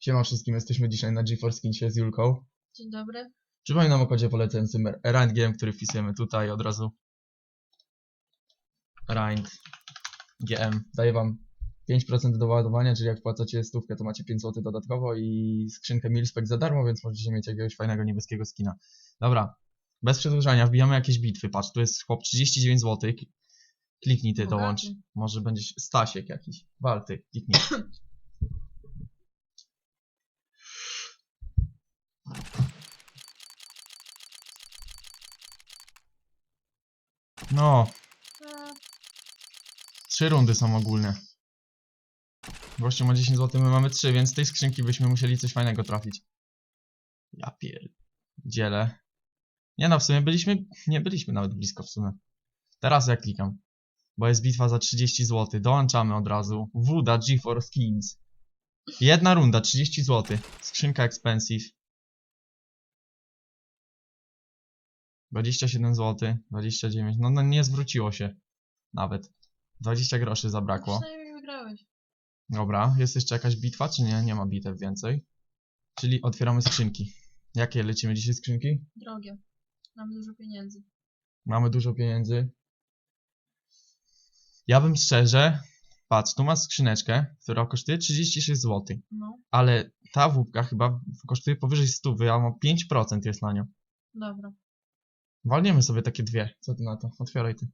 Siema wszystkim, jesteśmy dzisiaj na GeForce Kinsie z Julką. Dzień dobry. Przypominam o kodzie polecającym RANDGM, który wpisujemy tutaj od razu. RAND GM. Daje wam 5% do ładowania, czyli jak płacacie stówkę, to macie 5 zł dodatkowo i skrzynkę Milspec za darmo, więc możecie mieć jakiegoś fajnego niebieskiego skina. Dobra, bez przedłużania, wbijamy jakieś bitwy. Patrz, tu jest chłop 39 zł. Kliknij ty, Bogaty. dołącz. Może będzie Stasiek jakiś. Walty, kliknij. No, Trzy rundy są ogólne. Gościu ma 10 zł, my mamy 3, więc z tej skrzynki byśmy musieli coś fajnego trafić. Ja pierdzielę. Nie no, w sumie byliśmy, nie byliśmy nawet blisko w sumie. Teraz ja klikam. Bo jest bitwa za 30 zł. Dołączamy od razu. Wuda GeForce Skins. Jedna runda, 30 zł. Skrzynka expensive. 27 zł, 29. No, no nie zwróciło się. Nawet. 20 groszy zabrakło. przynajmniej wygrałeś. Dobra, jest jeszcze jakaś bitwa, czy nie? Nie ma bitew więcej. Czyli otwieramy skrzynki. Jakie lecimy dzisiaj skrzynki? Drogie. Mam dużo pieniędzy. Mamy dużo pieniędzy. Ja bym szczerze. Patrz, tu masz skrzyneczkę, która kosztuje 36 zł. No, Ale ta wódka chyba kosztuje powyżej 100, a ma 5% jest na nią. dobra. Walniemy sobie takie dwie. Co ty na to? Otwieraj ty.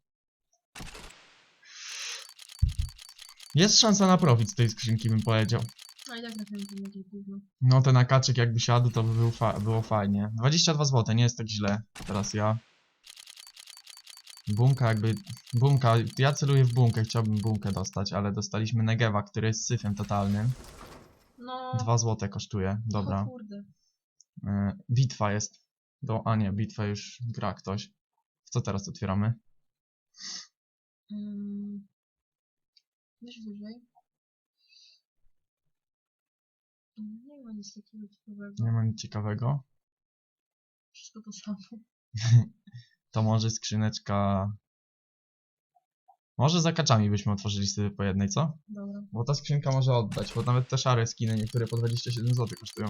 Jest szansa na profit z tej skrzynki, bym powiedział. A i tak trafiłem w jakieś gówno. No ten akaczyk jakby siadł, to by był fa było fajnie. 22 zł, nie jest tak źle. Teraz ja. Bumka jakby... Bumka, ja celuję w bumkę, chciałbym bumkę dostać, ale dostaliśmy Negewa, który jest syfem totalnym. No, 2 zł kosztuje, o dobra. kurde. E, bitwa jest. Do, a nie, bitwa już gra ktoś. W co teraz otwieramy? Mm. Weź wyżej. Nie ma nic takiego ciekawego. Nie ma nic ciekawego. Wszystko to samo. To może skrzyneczka... Może za kaczami byśmy otworzyli sobie po jednej, co? Dobra. Bo ta skrzynka może oddać, bo nawet te szare skiny, niektóre po 27 zł kosztują.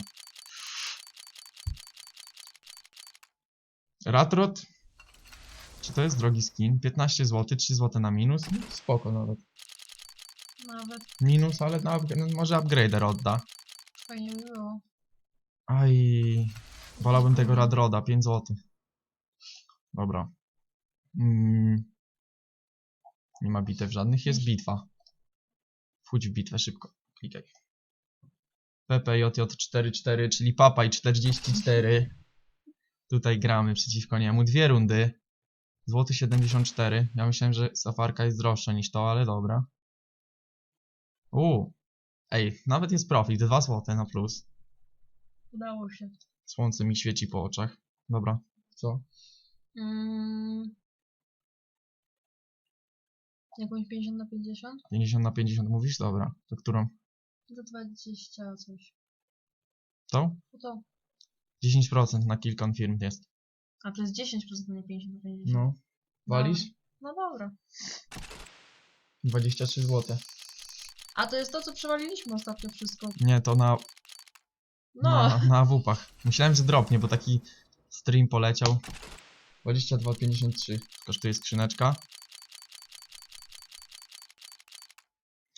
Ratrot. Czy to jest drogi skin? 15 zł, 3 zł na minus. No, Spoko nawet. Nawet Minus, ale na, upg- no, może upgrader odda. fajnie by było. Aj. Wolałbym tego Radroda, 5 zł. Dobra. Mm. Nie ma bitew żadnych, jest bitwa. Wchódź w bitwę szybko. Klikaj. PPJJ44, czyli Papaj 44. Tutaj gramy przeciwko niemu. Dwie rundy. Złoty 74. Ja myślałem, że safarka jest droższa niż to, ale dobra. Uuu. Ej, nawet jest profit. 2 złote na plus. Udało się. Słońce mi świeci po oczach. Dobra. Co? Mm. Jakąś 50 na 50? 50 na 50 mówisz? Dobra. To którą? Do 20 coś. Tą? To. 10% na kill confirm jest. A to jest 10% a nie 50 na 50. No. Walisz? No dobra. 23 zł. A to jest to, co przewaliliśmy ostatnio wszystko. Nie, to na, No, na, na AWP-ach. Myślałem, że dropnie, bo taki stream poleciał. 22,53 kosztuje skrzyneczka.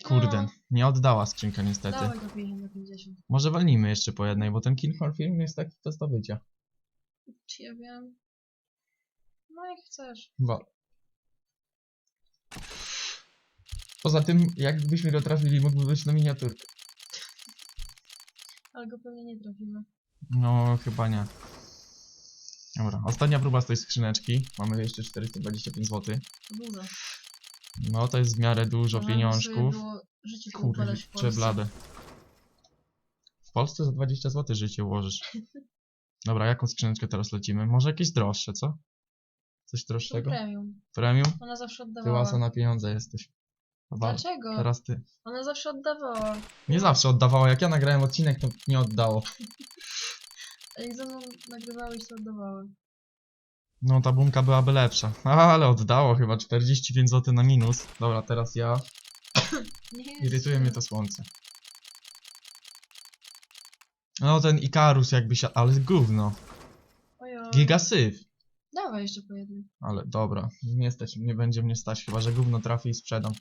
Kurde, No. nie oddała skrzynka niestety. dawaj do 50 na 50. Może walnijmy jeszcze po jednej, bo ten kill confirm jest taki do zdobycia. Czy ja wiem? No jak chcesz. Wal. Poza tym, jakbyśmy go trafili, mógłby być na miniaturkę. Ale go pewnie nie trafimy. No, chyba nie. Dobra, ostatnia próba z tej skrzyneczki. Mamy jeszcze 425 zł. To dużo. No, to jest w miarę dużo Możemy pieniążków. sobie było życie Kurde, poukładać w Polsce. blade. W Polsce za 20 zł życie ułożysz. Dobra, jaką skrzyneczkę teraz lecimy? Może jakieś droższe, co? Coś To droższego? premium. Premium? Ona zawsze Ty oddawała. łasa na pieniądze jesteś. Dobra, Dlaczego? teraz ty. Ona zawsze oddawała. Nie zawsze oddawało. Jak ja nagrałem odcinek, to nie oddało. Jak ze mną nagrywałeś, to oddawała. No, ta bumka byłaby lepsza. Ale oddało chyba 45 zł na minus. Dobra, teraz ja. Irytuje mnie to słońce. No ten Ikarus jakby się... Ale gówno. Ojoj. Gigasyf. Dawaj jeszcze po jednym. Ale dobra, nie stać, nie będzie mnie stać, chyba że gówno trafi i sprzedam.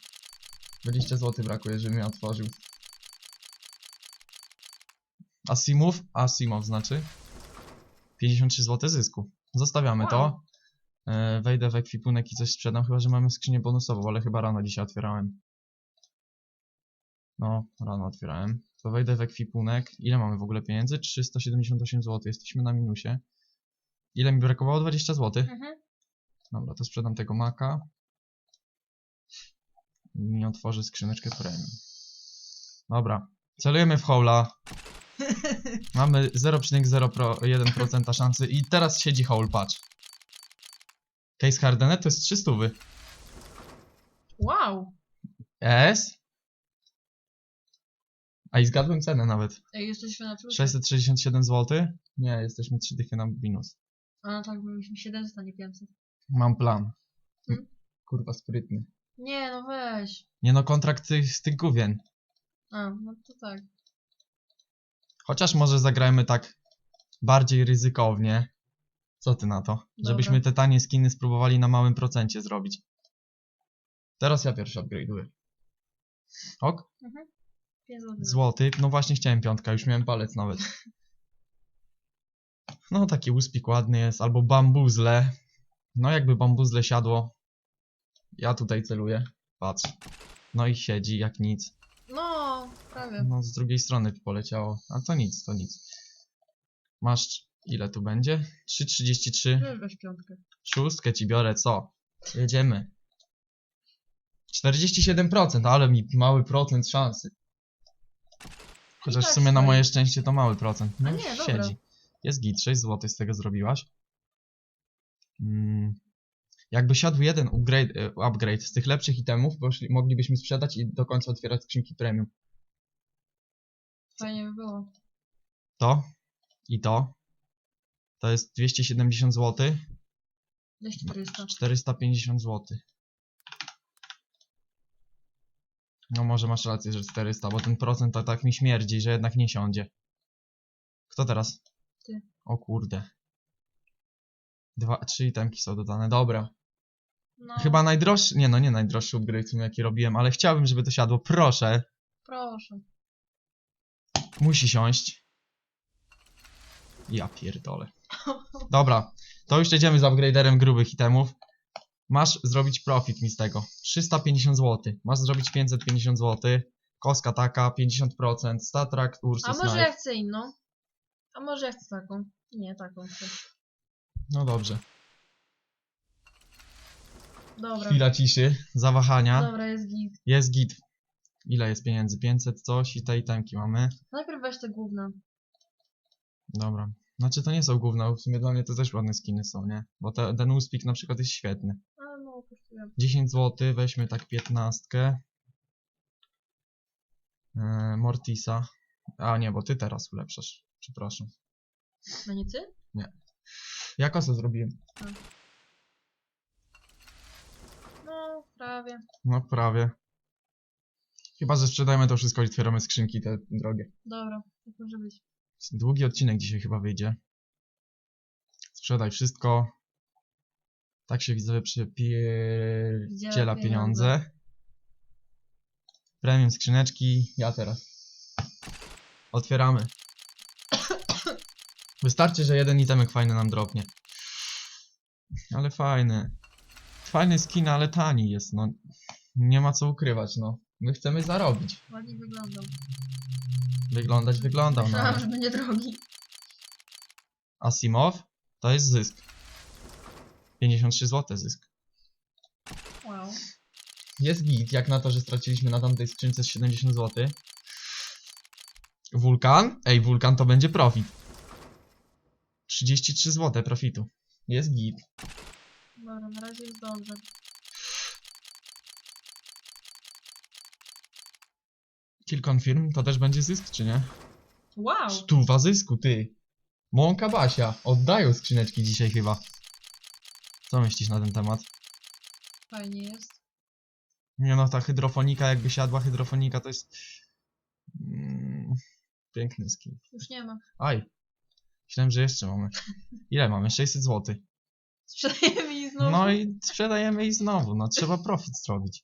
20 zł brakuje, żeby mnie otworzył. Asimów? Asimov znaczy. 53 zł zysku. Zostawiamy to. E, wejdę w ekwipunek i coś sprzedam, chyba że mamy skrzynię bonusową, ale chyba rano dzisiaj otwierałem. No, rano otwierałem. To wejdę w ekwipunek. Ile mamy w ogóle pieniędzy? 378 zł. Jesteśmy na minusie. Ile mi brakowało? 20 zł. Mhm. Dobra, to sprzedam tego maka. I mi otworzy skrzyneczkę premium. Dobra, celujemy w hola. Mamy 0,01% szansy i teraz siedzi hole, patrz. Case Hardenet to jest 300. Wow. ES? A i zgadłem cenę nawet. Ej, jesteśmy na plusie. 667 zł? Nie, jesteśmy 3 dychy na minus. A no tak, byliśmy 700, a nie 500. Mam plan. Hmm? Kurwa, sprytny. Nie, no weź. Nie no, kontrakt tych, z tych gówien. A, no to tak. Chociaż może zagrajmy tak bardziej ryzykownie. Co ty na to? Dobra. Żebyśmy te tanie skiny spróbowali na małym procencie zrobić. Teraz ja pierwszy upgrade'uję. Ok? 5 zł. Złoty. No właśnie chciałem piątka, już miałem palec nawet. No taki uspik ładny jest, albo bambuzle. No jakby bambuzle siadło. Ja tutaj celuję. Patrz. No i siedzi jak nic. No, prawie. No z drugiej strony poleciało. A to nic, to nic. Masz ile tu będzie? 3,33. Weź, piątkę. Szóstkę ci biorę, co? Jedziemy. 47%, ale mi mały procent szansy. Chociaż tak w sumie na stoi. moje szczęście to mały procent. No A nie, dobra. siedzi. Jest git, 6 zł z tego zrobiłaś. Mm. Jakby siadł jeden upgrade, e, upgrade z tych lepszych itemów, poszli, moglibyśmy sprzedać i do końca otwierać skrzynki premium. Fajnie by było. To i to. To jest 270 zł, Gdzieś 400. 450 zł. No może masz rację, że 400, bo ten procent to tak mi śmierdzi, że jednak nie siądzie. Kto teraz? Ty. O kurde. Dwa, trzy itemki są dodane, dobra. No, Chyba najdroższy, nie no nie najdroższy upgrade jaki robiłem, ale chciałbym, żeby to siadło, proszę. Proszę. Musi siąść. Ja pierdolę. Dobra, to już jedziemy z upgraderem grubych itemów. Masz zrobić profit mi z tego. 350 zł. Masz zrobić 550 zł. Koska taka, 50%. Statrak, A Ursus może ja chcę inną? A może ja chcę taką? Nie, taką chcę. No dobrze. Dobra. Chwila ciszy, zawahania. Dobra, jest git. Jest git. Ile jest pieniędzy? 500 coś i te itemki mamy. Najpierw weź te gówna. Dobra. Znaczy to nie są gówna, w sumie dla mnie to też ładne skiny są, nie? Bo te, ten Uspik na przykład jest świetny. A no, kosztuje. 10 zł, weźmy tak 15. Eee, Mortisa. A nie, bo ty teraz ulepszasz. Przepraszam. No nie ty? Ja kosę zrobiłem. No, prawie. No prawie. Chyba, że sprzedajmy to wszystko i otwieramy skrzynki te drogie. Dobra, tak może być. Długi odcinek dzisiaj chyba wyjdzie. Sprzedaj wszystko. Tak się widzowie przypierdziela Dziela pieniądze. pieniądze. Premium skrzyneczki. Ja teraz. Otwieramy. Wystarczy, że jeden itemek fajny nam dropnie. Ale fajny. Fajny skin, ale tani jest, no. Nie ma co ukrywać, no. My chcemy zarobić. Ładnie wyglądał. Wyglądać wyglądał, no. Myślałam, że będzie drogi. Asimov to jest zysk. 53 zł zysk. Wow. Jest git, jak na to, że straciliśmy na tamtej skrzynce z 70 zł. Wulkan? Ej, wulkan to będzie profit. 33 zł profitu. Jest git. Dobra, na razie jest dobrze. Kill confirm to też będzie zysk, czy nie? Wow! Stuwa zysku, ty. Mąka Basia. Oddają skrzyneczki dzisiaj chyba. Co myślisz na ten temat? Fajnie jest. Nie no, ta hydrofonika jakby siadła, hydrofonika to jest... Mm, Piękny skin. Już nie ma. Aj. Myślałem, że jeszcze mamy. Ile mamy? 600 zł. Sprzedajemy znowu. No i sprzedajemy i znowu. No trzeba profit zrobić.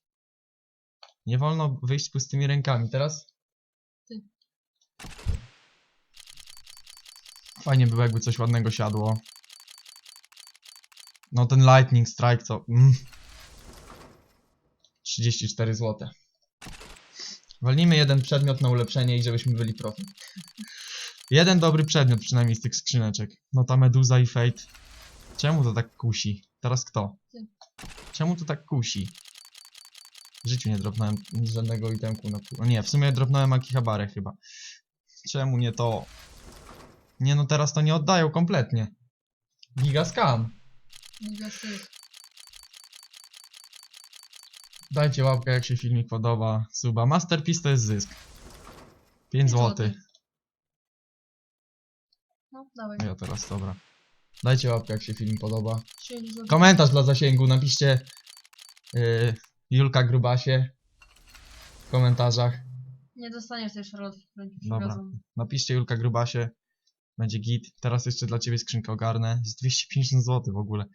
Nie wolno wyjść z pustymi rękami. Teraz? Ty. Fajnie było, jakby coś ładnego siadło. No ten Lightning Strike co? Mm. 34 zł. Walnijmy jeden przedmiot na ulepszenie i żebyśmy byli profit. Jeden dobry przedmiot przynajmniej z tych skrzyneczek. No ta meduza i fate. Czemu to tak kusi? Teraz kto? Ty. Czemu to tak kusi? W życiu nie dropnąłem żadnego itemku na pół. Nie, w sumie dropnąłem Akihabarę chyba. Czemu nie to? Nie no, teraz to nie oddają kompletnie. Giga scam. Giga syf. Dajcie łapkę, jak się filmik podoba. Suba. Masterpiece to jest zysk. 5 Pięć zł. złotych. No, dawaj. Ja teraz, dobra. Dajcie łapkę, jak się film podoba. 5 zł. Komentarz dla zasięgu, napiszcie yy, Julka Grubasie w komentarzach. Nie dostaniesz tej szarlotki, Dobra. Napiszcie Julka Grubasie. Będzie git. Teraz jeszcze dla ciebie skrzynkę ogarnę. Jest 250 zł w ogóle.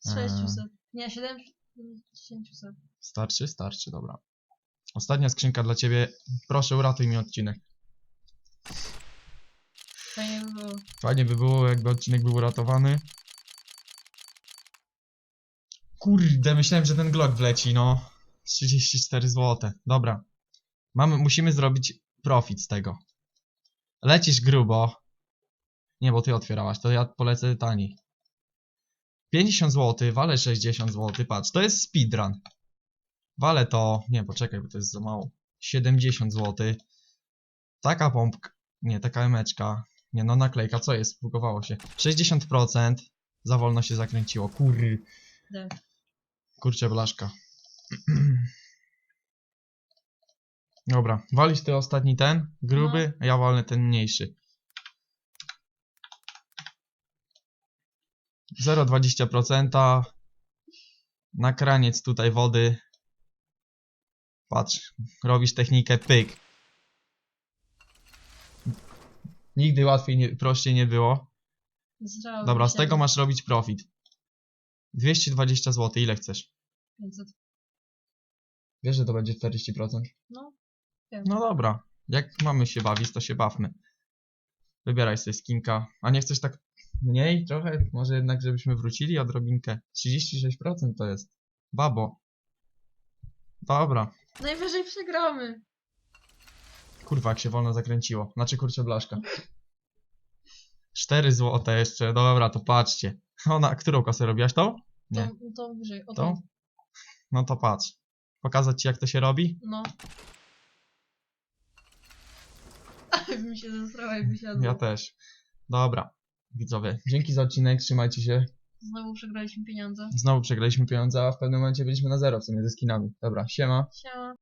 Z Eee. 600. Nie, 700. Starczy? Starczy, dobra. Ostatnia skrzynka dla ciebie. Proszę, uratuj mi odcinek. Fajnie by było. Fajnie by było, jakby odcinek był uratowany. Kurde, myślałem, że ten Glock wleci, no. 34 zł. Dobra. Mamy, musimy zrobić profit z tego. Lecisz grubo. Nie, bo ty otwierałaś, to ja polecę taniej. 50 zł, wale 60 zł, patrz, to jest speedrun. Wale to, nie, poczekaj, bo to jest za mało. 70 zł. Taka pompka, nie, taka emeczka. Nie no, naklejka, co jest? Bugowało się. 60%. Za wolno się zakręciło. Kur... D. Kurczę, blaszka. Dobra, walisz ty ostatni ten, gruby, a ja walnę ten mniejszy. 0,20%. Na kraniec tutaj wody. Patrz, robisz technikę pyk. Nigdy łatwiej, nie, prościej nie było. Zżało Dobra, z tego masz robić profit. 220 zł, ile chcesz? 500. Wiesz, że to będzie 40%? No. No dobra, jak mamy się bawić, to się bawmy. Wybieraj sobie skinka. A nie chcesz tak mniej trochę? Może jednak, żebyśmy wrócili odrobinkę. 36% to jest. Babo. Dobra. Najwyżej przegramy. Kurwa, jak się wolno zakręciło. Znaczy, kurczę, blaszka. 4 złote jeszcze. Dobra, to patrzcie. Ona, którą kasę robiłaś? Tą? Nie. To, to wyżej. O Tą? tą. No to patrz. Pokazać ci, jak to się robi? No. Ale mi się zesrała jakby siadło. Ja też. Dobra. Widzowie, dzięki za odcinek, trzymajcie się. Znowu przegraliśmy pieniądze. Znowu przegraliśmy pieniądze, a w pewnym momencie byliśmy na zero w sumie ze skinami. Dobra, siema. Siema.